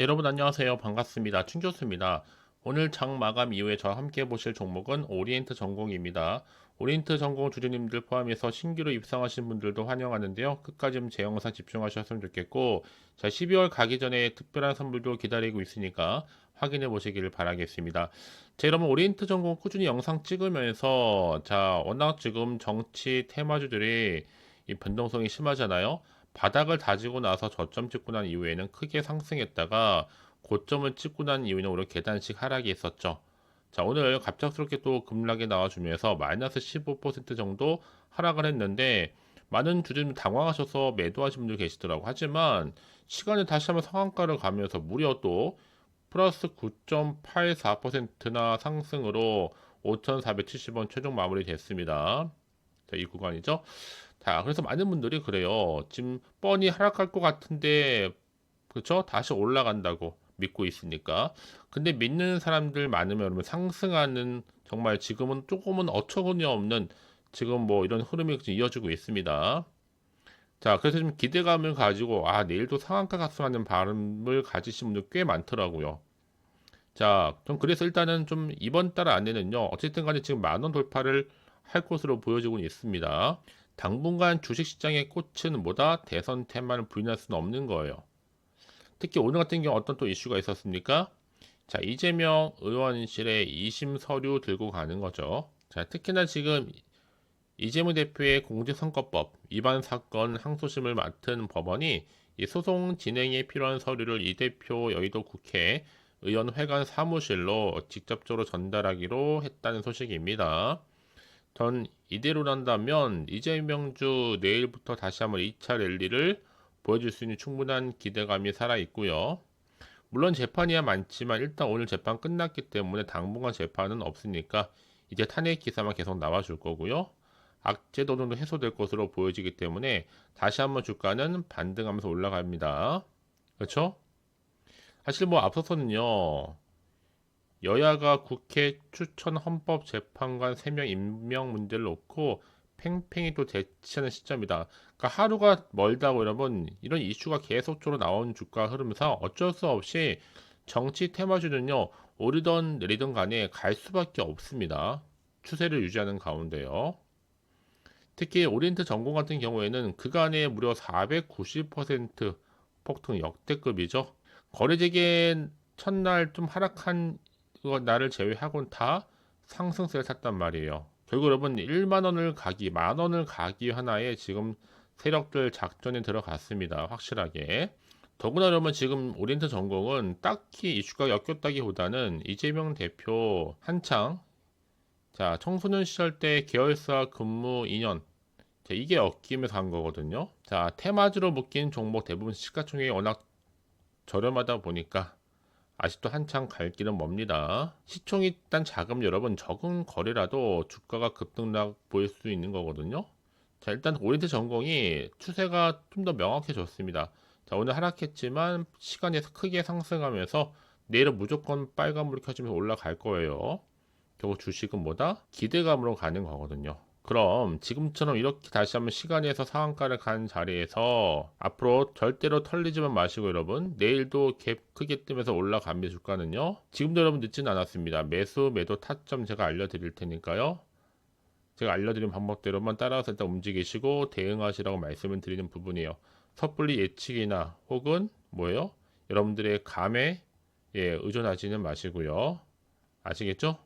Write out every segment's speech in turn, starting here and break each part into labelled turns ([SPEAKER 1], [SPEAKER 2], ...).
[SPEAKER 1] 네, 여러분 안녕하세요. 반갑습니다. 충교수입니다. 오늘 장 마감 이후에 저와 함께 보실 종목은 오리엔트 전공입니다. 오리엔트 전공 주주님들 포함해서 신규로 입상하신 분들도 환영하는데요. 끝까지 좀 제 영상 집중하셨으면 좋겠고 자 12월 가기 전에 특별한 선물도 기다리고 있으니까 확인해 보시기를 바라겠습니다. 자 여러분 오리엔트 전공 꾸준히 영상 찍으면서 자 워낙 지금 정치 테마주들이 이 변동성이 심하잖아요. 바닥을 다지고 나서 저점 찍고 난 이후에는 크게 상승했다가 고점을 찍고 난 이후에는 오히려 계단식 하락이 있었죠. 자, 오늘 갑작스럽게 또 급락이 나와주면서 마이너스 15% 정도 하락을 했는데 많은 주주님 당황하셔서 매도하신 분들 계시더라고. 하지만 시간이 다시 한번 상한가를 가면서 무려 또 플러스 9.84%나 상승으로 5,470원 최종 마무리 됐습니다. 자, 이 구간이죠. 자, 그래서 많은 분들이 그래요. 지금 뻔히 하락할 것 같은데, 그렇죠? 다시 올라간다고 믿고 있으니까. 근데 믿는 사람들 많으면 여러분 상승하는 정말 지금은 조금은 어처구니 없는 지금 뭐 이런 흐름이 이어지고 있습니다. 자, 그래서 좀 기대감을 가지고 아 내일도 상한가 갔으면 바람을 가지신 분들 꽤 많더라고요. 자, 좀 그래서 일단은 좀 이번 달 안에는요. 어쨌든 간에 지금 만 원 돌파를 할 것으로 보여지고 있습니다. 당분간 주식시장의 꽃은 뭐다? 대선 테마를 부인할 수는 없는 거예요. 특히 오늘 같은 경우 어떤 또 이슈가 있었습니까? 자, 이재명 의원실에 2심 서류 들고 가는 거죠. 자, 특히나 지금 이재명 대표의 공직선거법 위반 사건 항소심을 맡은 법원이 이 소송 진행에 필요한 서류를 이 대표 여의도 국회 의원회관 사무실로 직접적으로 전달하기로 했다는 소식입니다. 전 이대로란다면 이재명주 내일부터 다시 한번 2차 랠리를 보여줄 수 있는 충분한 기대감이 살아 있고요. 물론 재판이야 많지만 일단 오늘 재판 끝났기 때문에 당분간 재판은 없으니까 이제 탄핵 기사만 계속 나와줄 거고요. 악재 도둑도 해소될 것으로 보여지기 때문에 다시 한번 주가는 반등하면서 올라갑니다. 그렇죠? 사실 뭐 앞서서는요. 여야가 국회 추천 헌법 재판관 3명 임명 문제를 놓고 팽팽히 또 대치하는 시점이다. 그러니까 하루가 멀다고 여러분 이런 이슈가 계속적으로 나온 주가 흐르면서 어쩔 수 없이 정치 테마주는요 오르던 내리던 간에 갈 수밖에 없습니다. 추세를 유지하는 가운데요. 특히 오리엔트 전공 같은 경우에는 그간에 무려 490% 폭등 역대급이죠. 거래재개 첫날 좀 하락한 날을 제외하고는 다 상승세를 탔단 말이에요. 결국 여러분 1만 원을 가기, 만 원을 가기 하나에 지금 세력들 작전에 들어갔습니다. 확실하게. 더구나 여러분 지금 오리엔트 전공은 딱히 이슈가 엮였다기보다는 이재명 대표 한창 자 청소년 시절 때 계열사 근무 2년 자, 이게 엮이면서 한 거거든요. 자 테마주로 묶인 종목 대부분 시가총액이 워낙 저렴하다 보니까 아직도 한창 갈 길은 멉니다. 시총이 일단 자금 여러분 적은 거래라도 주가가 급등락 보일 수 있는 거거든요. 자 일단 오리엔트 전공이 추세가 좀 더 명확해졌습니다. 자 오늘 하락했지만 시간에서 크게 상승하면서 내일은 무조건 빨간불이 켜지면서 올라갈 거예요. 결국 주식은 뭐다? 기대감으로 가는 거거든요. 그럼 지금처럼 이렇게 다시 한번 시간에서 상한가를 간 자리에서 앞으로 절대로 털리지만 마시고 여러분 내일도 갭 크게 뜨면서 올라갑니다 주가는요 지금도 여러분 늦지는 않았습니다. 매수 매도 타점 제가 알려드릴 테니까요. 제가 알려드린 방법대로만 따라서 일단 움직이시고 대응하시라고 말씀을 드리는 부분이에요. 섣불리 예측이나 혹은 뭐예요? 여러분들의 감에 예, 의존하지는 마시고요. 아시겠죠?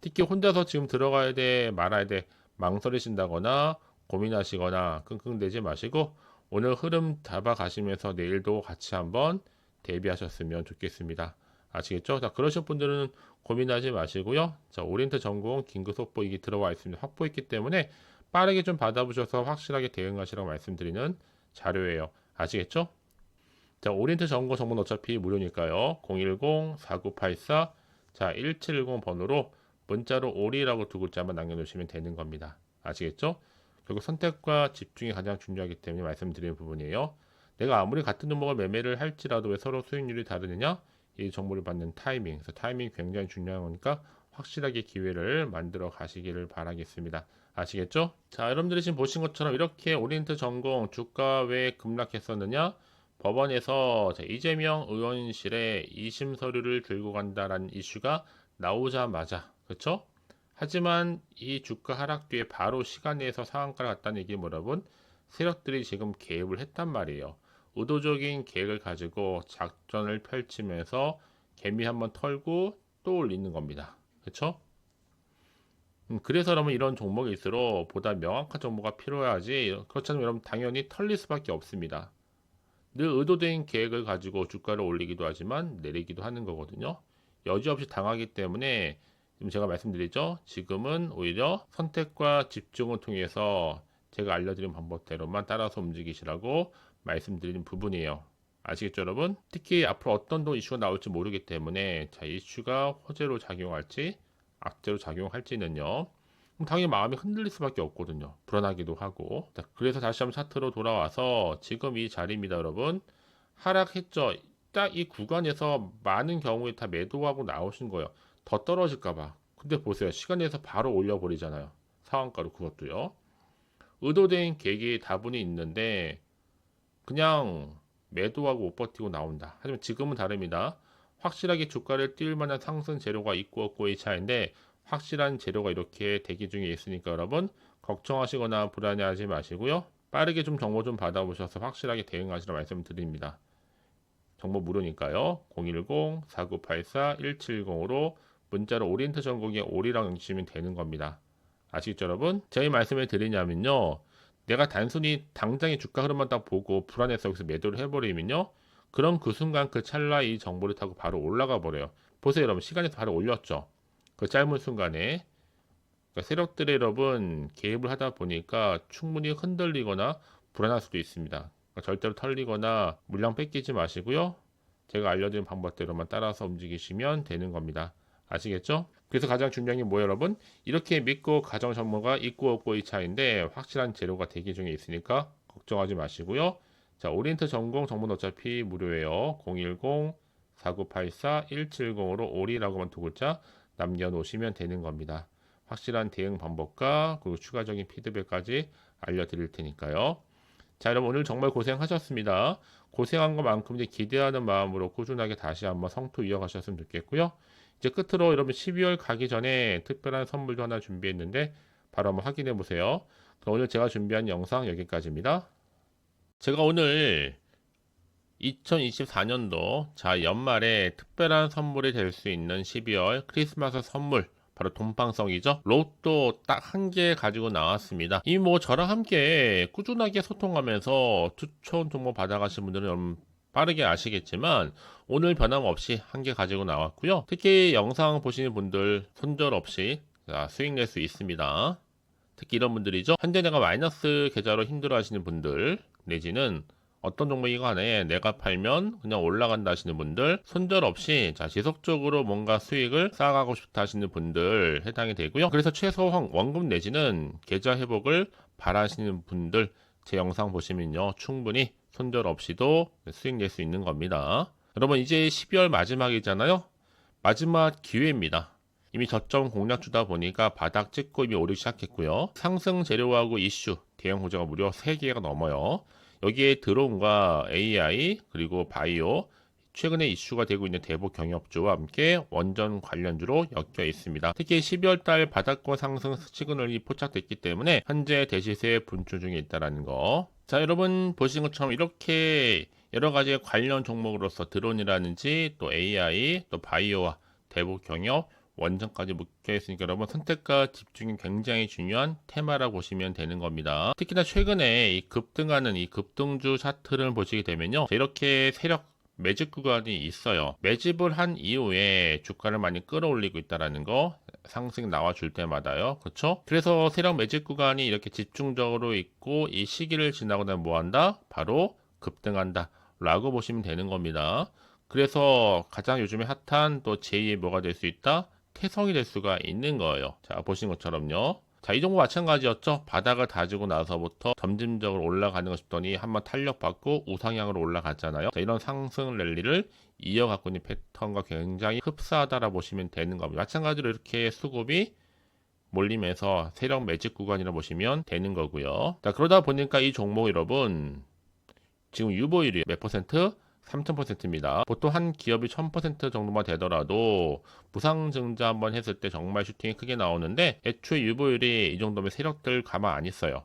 [SPEAKER 1] 특히 혼자서 지금 들어가야 돼 말아야 돼 망설이신다거나 고민하시거나 끙끙대지 마시고 오늘 흐름 잡아가시면서 내일도 같이 한번 대비하셨으면 좋겠습니다. 아시겠죠? 자, 그러신 분들은 고민하지 마시고요. 자, 오리엔트 전공 긴급 속보 이기 들어와 있습니다. 확보했기 때문에 빠르게 좀 받아보셔서 확실하게 대응하시라고 말씀드리는 자료예요. 아시겠죠? 자, 오리엔트 전공 정보는 어차피 무료니까요. 010-4984 자, 1710 번호로 문자로 오리라고 두 글자만 남겨놓으시면 되는 겁니다. 아시겠죠? 결국 선택과 집중이 가장 중요하기 때문에 말씀드리는 부분이에요. 내가 아무리 같은 종목을 매매를 할지라도 왜 서로 수익률이 다르느냐? 이 정보를 받는 타이밍. 그래서 타이밍 굉장히 중요한 거니까 확실하게 기회를 만들어 가시기를 바라겠습니다. 아시겠죠? 자, 여러분들이 지금 보신 것처럼 이렇게 오리엔트 전공 주가 왜 급락했었느냐? 법원에서 자, 이재명 의원실에 이심 서류를 들고 간다라는 이슈가 나오자마자 그렇죠? 하지만 이 주가 하락 뒤에 바로 시간 내에서 상한가를 갔다는 얘기 여러분 세력들이 지금 개입을 했단 말이에요. 의도적인 계획을 가지고 작전을 펼치면서 개미 한번 털고 또 올리는 겁니다. 그렇죠? 음, 그래서 여러분 이런 종목일수록 보다 명확한 정보가 필요하지 그렇지 않으면 여러분 당연히 털릴 수밖에 없습니다. 늘 의도된 계획을 가지고 주가를 올리기도 하지만 내리기도 하는 거거든요. 여지없이 당하기 때문에 지금 제가 말씀드리죠. 지금은 오히려 선택과 집중을 통해서 제가 알려드린 방법대로만 따라서 움직이시라고 말씀드리는 부분이에요. 아시겠죠, 여러분? 특히 앞으로 어떤 또 이슈가 나올지 모르기 때문에 자, 이슈가 호재로 작용할지 악재로 작용할지는요. 당연히 마음이 흔들릴 수밖에 없거든요. 불안하기도 하고. 자, 그래서 다시 한번 차트로 돌아와서 지금 이 자리입니다, 여러분. 하락했죠. 딱 이 구간에서 많은 경우에 다 매도하고 나오신 거예요. 더 떨어질까봐. 근데 보세요. 시간에서 바로 올려버리잖아요. 상한가로 그것도요. 의도된 계획이 다분히 있는데 그냥 매도하고 못 버티고 나온다. 하지만 지금은 다릅니다. 확실하게 주가를 띄울 만한 상승 재료가 있고 없고의 차이인데 확실한 재료가 이렇게 대기 중에 있으니까 여러분 걱정하시거나 불안해하지 마시고요. 빠르게 좀 정보 좀 받아보셔서 확실하게 대응하시라 말씀드립니다. 정보 무료니까요. 010-4984-170으로 문자로 오리엔트 전공의 오리랑 주시면 되는 겁니다. 아시겠죠 여러분? 이 말씀을 드리냐면요. 내가 단순히 당장의 주가 흐름만 딱 보고 불안해서 여기서 매도를 해버리면요. 그럼 그 순간 그 찰나 이 정보를 타고 바로 올라가 버려요. 보세요 여러분 시간에서 바로 올렸죠. 그 짧은 순간에 그러니까 세력들의 여러분 개입을 하다 보니까 충분히 흔들리거나 불안할 수도 있습니다. 그러니까 절대로 털리거나 물량 뺏기지 마시고요. 제가 알려드린 방법대로만 따라서 움직이시면 되는 겁니다. 아시겠죠? 그래서 가장 중요한 게 뭐예요, 여러분? 이렇게 믿고 가정 전문가 있고 없고의 차이인데 확실한 재료가 대기 중에 있으니까 걱정하지 마시고요. 자, 오리엔트 전공 정보는 어차피 무료예요. 010-4984-170으로 오리라고만 두 글자 남겨놓으시면 되는 겁니다. 확실한 대응 방법과 그리고 추가적인 피드백까지 알려드릴 테니까요. 자, 여러분 오늘 정말 고생하셨습니다. 고생한 것만큼 이제 기대하는 마음으로 꾸준하게 다시 한번 성투 이어가셨으면 좋겠고요. 이제 끝으로 여러분 12월 가기 전에 특별한 선물도 하나 준비했는데 바로 한번 확인해 보세요. 오늘 제가 준비한 영상 여기까지입니다. 제가 오늘 2024년도 자 연말에 특별한 선물이 될 수 있는 12월 크리스마스 선물 바로 돈방성이죠. 로또 딱 한 개 가지고 나왔습니다. 이미 뭐 저랑 함께 꾸준하게 소통하면서 추천 정보 받아가신 분들은 여러분 빠르게 아시겠지만 오늘 변함없이 한 개 가지고 나왔고요. 특히 영상 보시는 분들 손절 없이 수익 낼 수 있습니다. 특히 이런 분들이죠. 현재 내가 마이너스 계좌로 힘들어 하시는 분들 내지는 어떤 종목이 간에 내가 팔면 그냥 올라간다 하시는 분들 손절 없이 자 지속적으로 뭔가 수익을 쌓아가고 싶다 하시는 분들 해당이 되고요. 그래서 최소 원금 내지는 계좌 회복을 바라시는 분들 제 영상 보시면요 충분히 손절 없이도 수익 낼 수 있는 겁니다. 여러분 이제 12월 마지막이잖아요. 마지막 기회입니다. 이미 저점 공략주다 보니까 바닥 찍고 이미 오르기 시작했고요. 상승 재료하고 이슈 대형 호재가 무려 3개가 넘어요. 여기에 드론과 AI 그리고 바이오 최근에 이슈가 되고 있는 대북 경협주와 함께 원전 관련주로 엮여 있습니다. 특히 12월 달 바닥권 상승 시그널이 포착됐기 때문에 현재 대시세 분출 중에 있다는 거. 자, 여러분 보신 것처럼 이렇게 여러 가지 관련 종목으로서 드론이라든지 또 AI 또 바이오와 대북 경협 원전까지 묶여 있으니까 여러분 선택과 집중이 굉장히 중요한 테마라고 보시면 되는 겁니다. 특히나 최근에 이 급등하는 이 급등주 차트를 보시게 되면요. 이렇게 세력 매집 구간이 있어요. 매집을 한 이후에 주가를 많이 끌어올리고 있다라는 거 상승 나와줄 때마다요. 그렇죠? 그래서 세력 매집 구간이 이렇게 집중적으로 있고 이 시기를 지나고 나면 뭐 한다? 바로 급등한다. 라고 보시면 되는 겁니다. 그래서 가장 요즘에 핫한 또 제2의 뭐가 될 수 있다? 태성이 될 수가 있는 거예요. 자, 보신 것처럼요. 자, 이 종목 마찬가지였죠. 바닥을 다지고 나서부터 점진적으로 올라가는 것 싶더니 한번 탄력받고 우상향으로 올라갔잖아요. 자, 이런 상승 랠리를 이어갖고 있는 패턴과 굉장히 흡사하다라 보시면 되는 겁니다. 마찬가지로 이렇게 수급이 몰리면서 세력 매직 구간이라 보시면 되는 거고요. 자, 그러다 보니까 이 종목 여러분 지금 유보율이 몇 퍼센트? 3000%입니다. 보통 한 기업이 1000% 정도만 되더라도 무상증자 한번 했을 때 정말 슈팅이 크게 나오는데 애초에 유보율이 이 정도면 세력들 가만 안 있어요.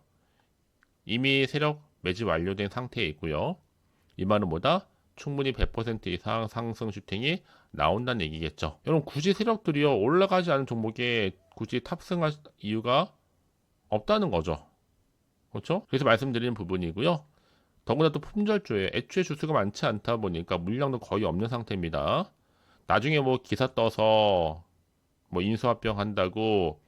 [SPEAKER 1] 이미 세력 매집 완료된 상태에 있고요. 이 말은 뭐다? 충분히 100% 이상 상승 슈팅이 나온다는 얘기겠죠. 여러분 굳이 세력들이요 올라가지 않은 종목에 굳이 탑승할 이유가 없다는 거죠. 그렇죠? 그래서 말씀드리는 부분이고요. 더구나 또 품절주에 애초에 주수가 많지 않다 보니까 물량도 거의 없는 상태입니다. 나중에 뭐 기사 떠서 뭐 인수합병 한다고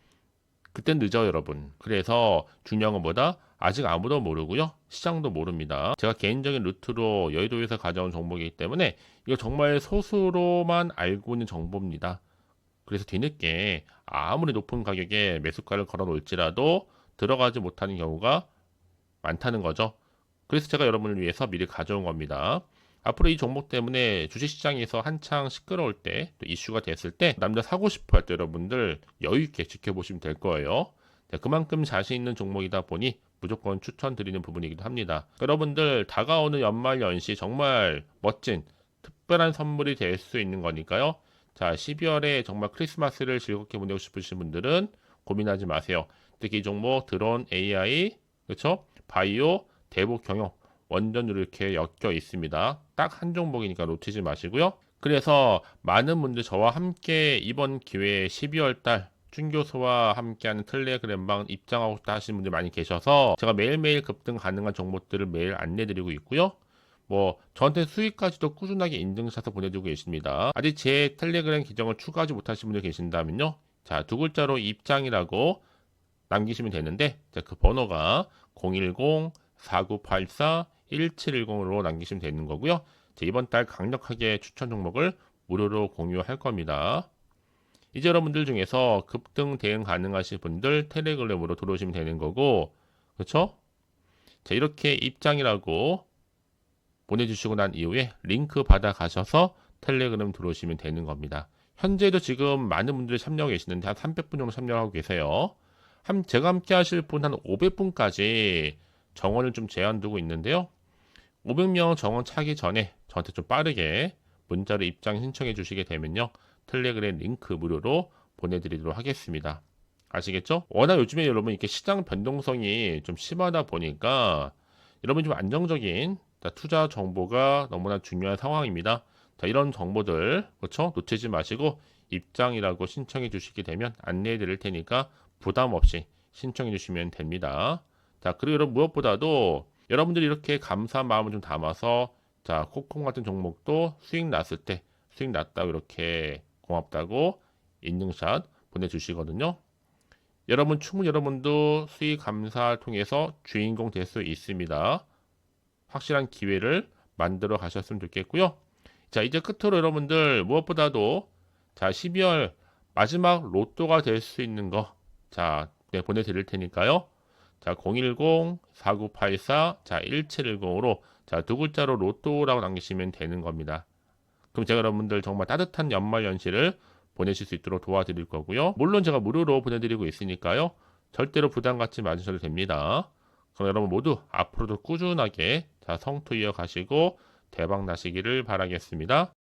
[SPEAKER 1] 그땐 늦어요, 여러분. 그래서 중요한 건 뭐다? 아직 아무도 모르고요. 시장도 모릅니다. 제가 개인적인 루트로 여의도에서 가져온 정보이기 때문에 이거 정말 소수로만 알고 있는 정보입니다. 그래서 뒤늦게 아무리 높은 가격에 매수가를 걸어 놓을지라도 들어가지 못하는 경우가 많다는 거죠. 그래서 제가 여러분을 위해서 미리 가져온 겁니다. 앞으로 이 종목 때문에 주식시장에서 한창 시끄러울 때, 또 이슈가 됐을 때, 남자 사고 싶어 할 때 여러분들 여유있게 지켜보시면 될 거예요. 자, 그만큼 자신 있는 종목이다 보니 무조건 추천드리는 부분이기도 합니다. 여러분들 다가오는 연말 연시 정말 멋진 특별한 선물이 될 수 있는 거니까요. 자, 12월에 정말 크리스마스를 즐겁게 보내고 싶으신 분들은 고민하지 마세요. 특히 이 종목 드론 AI, 그렇죠? 바이오, 대북 경영 완전 이렇게 엮여 있습니다. 딱 한 종목이니까 놓치지 마시고요. 그래서 많은 분들 저와 함께 이번 기회에 12월 달 준교수와 함께하는 텔레그램방 입장하고 싶다 하시는 분들 많이 계셔서 제가 매일매일 급등 가능한 정보들을 매일 안내드리고 있고요. 뭐 저한테 수익까지도 꾸준하게 인증샷을 보내주고 계십니다. 아직 제 텔레그램 계정을 추가하지 못하신 분들 계신다면요. 자, 두 글자로 입장이라고 남기시면 되는데 자, 그 번호가 010 4984-1710으로 남기시면 되는 거고요. 이번 달 강력하게 추천 종목을 무료로 공유할 겁니다. 이제 여러분들 중에서 급등 대응 가능하신 분들 텔레그램으로 들어오시면 되는 거고, 그렇죠? 자, 이렇게 입장이라고 보내주시고 난 이후에 링크 받아 가셔서 텔레그램 들어오시면 되는 겁니다. 현재도 지금 많은 분들이 참여하고 계시는데 한 300분 정도 참여하고 계세요. 한 제가 함께 하실 분 한 500분까지 정원을 좀 제한 두고 있는데요. 500명 정원 차기 전에 저한테 좀 빠르게 문자로 입장 신청해 주시게 되면요. 텔레그램 링크 무료로 보내드리도록 하겠습니다. 아시겠죠? 워낙 요즘에 여러분 이렇게 시장 변동성이 좀 심하다 보니까 여러분 좀 안정적인 투자 정보가 너무나 중요한 상황입니다. 자, 이런 정보들 그렇죠? 놓치지 마시고 입장이라고 신청해 주시게 되면 안내해 드릴 테니까 부담 없이 신청해 주시면 됩니다. 자, 그리고 여러분 무엇보다도 여러분들이 이렇게 감사한 마음을 좀 담아서 자, 코콩 같은 종목도 수익 났을 때 수익 났다고 이렇게 고맙다고 인증샷 보내주시거든요. 여러분 충분히 여러분도 수익 감사를 통해서 주인공 될 수 있습니다. 확실한 기회를 만들어 가셨으면 좋겠고요. 자, 이제 끝으로 여러분들 무엇보다도 자, 12월 마지막 로또가 될 수 있는 거 자, 네, 보내드릴 테니까요. 자, 010-4984, 자, 1710으로, 자, 두 글자로 로또라고 남기시면 되는 겁니다. 그럼 제가 여러분들 정말 따뜻한 연말 연시를 보내실 수 있도록 도와드릴 거고요. 물론 제가 무료로 보내드리고 있으니까요. 절대로 부담 갖지 마셔도 됩니다. 그럼 여러분 모두 앞으로도 꾸준하게 자, 성투 이어가시고 대박 나시기를 바라겠습니다.